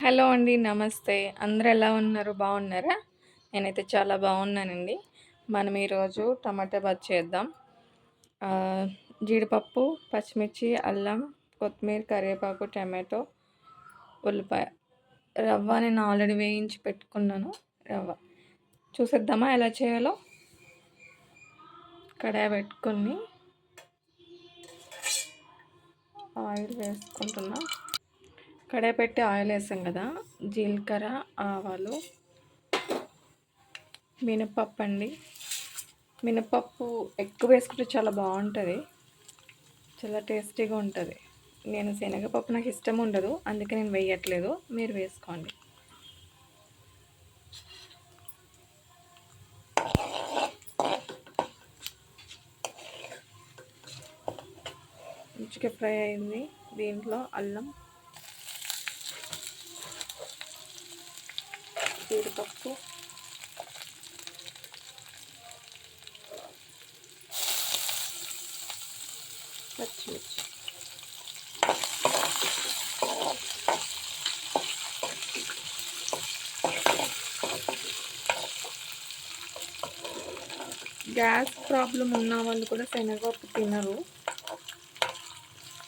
Hello అండి నమస్తే. అందరు ఎలా ఉన్నారు? బాగున్నారా? నేనైతే చాలా బాగున్నానండి. మనం ఈరోజు టమాటా బాత్ చేద్దాం. జీడిపప్పు పచ్చిమిర్చి అల్లం కొత్తిమీర కరివేపాకు టమాటో ఉల్లిపాయ రవ్వ నేను ఆల్రెడీ వేయించి పెట్టుకున్నాను. రవ్వ చూసేద్దామా ఎలా చేయాలో? కడాయి పెట్టుకుని ఆయిల్ వేసుకుంటున్నాను కడాయి పెట్టి ఆయిల్ వేసాం కదా జీలకర్ర ఆవాలు మినపప్పు అండి. మినపప్పు ఎక్కువ వేసుకుంటే చాలా బాగుంటుంది చాలా టేస్టీగా ఉంటుంది. నేను శనగపప్పు నాకు ఇష్టం ఉండదు అందుకే నేను వేయట్లేదు. మీరు వేసుకోండి. మంచిగా ఫ్రై అయింది. దీంట్లో అల్లం జీడిపప్పు. పచ్చిమిర్చి. గ్యాస్ ప్రాబ్లం ఉన్న వాళ్ళు కూడా శనగపప్పు తినరు.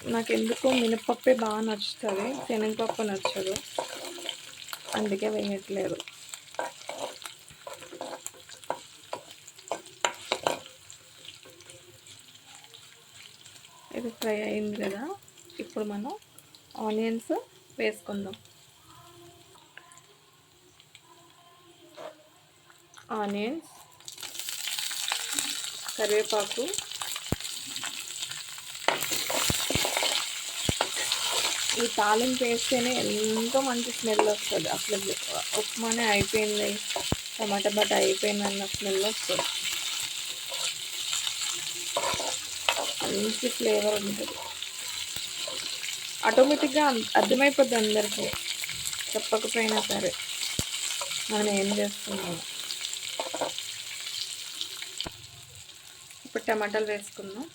నాకు ఎందుకో మినపప్పే బాగా నచ్చుతుంది. శనగపప్పు నచ్చదు. అందుకే వేయట్లేదు. ఇది ఫ్రై అయింది కదా ఇప్పుడు మనం ఆనియన్స్ వేసుకుందాం. ఆనియన్స్ కరివేపాకు ఈ తాలింపు వేస్తేనే ఎంతో మంచి స్మెల్ వస్తుంది. అసలు ఉప్మానే అయిపోయింది. టమాటా బట్ట అయిపోయింది అన్న స్మెల్ వస్తుంది. మంచి ఫ్లేవర్ ఉంటుంది. ఆటోమేటిక్గా అర్థమైపోద్ది అందరికీ. చెప్పకపోయినా సరే మనం ఏం చేస్తున్నాము. ఇప్పుడు టమాటాలు వేసుకుందాం.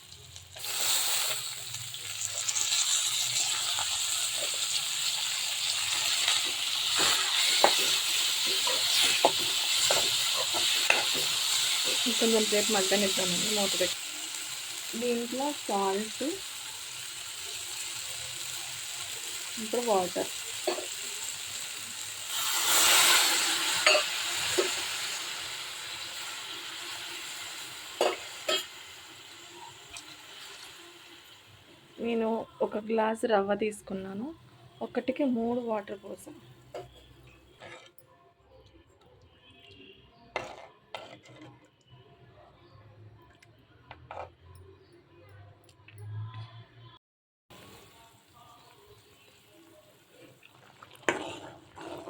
కొంచెం సేపు మగ్గనిద్దామండి మూత పెట్టి. దీంట్లో సాల్ట్ ఇప్పుడు వాటర్. నేను ఒక గ్లాస్ రవ్వ తీసుకున్నాను. ఒకటికి మూడు వాటర్ కోసం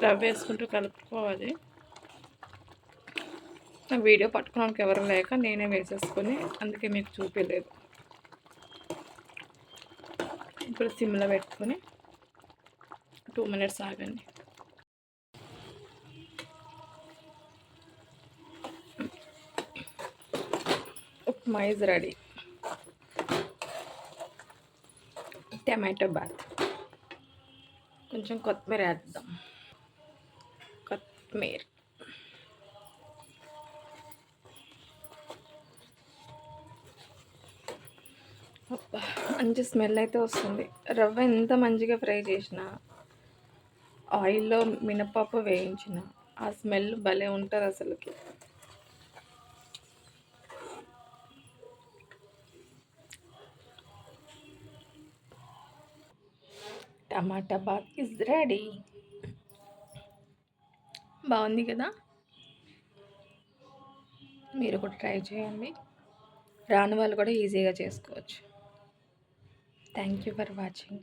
రవ్వ వేసుకుంటూ కలుపుకోవాలి వీడియో పట్టుకోవడానికి ఎవరు లేక నేనే వేసేసుకొని అందుకే మీకు చూపించలేదు ఇప్పుడు సిమ్లో పెట్టుకొని టూ మినిట్స్ ఆగండి. Upma is ready tomato bath. కొంచెం కొత్తిమీర వేద్దాం. కొత్తిమీర మంచి స్మెల్ అయితే వస్తుంది. రవ్వ ఎంత మంచిగా ఫ్రై చేసిన ఆయిల్లో మినపప్పు వేయించిన ఆ స్మెల్ భలే ఉంటుంది అసలుకి. Tomato bath is ready. బాగుంది కదా? మీరు కూడా ట్రై చేయండి. రాని వాళ్ళు కూడా ఈజీగా చేసుకోవచ్చు. Thank you for watching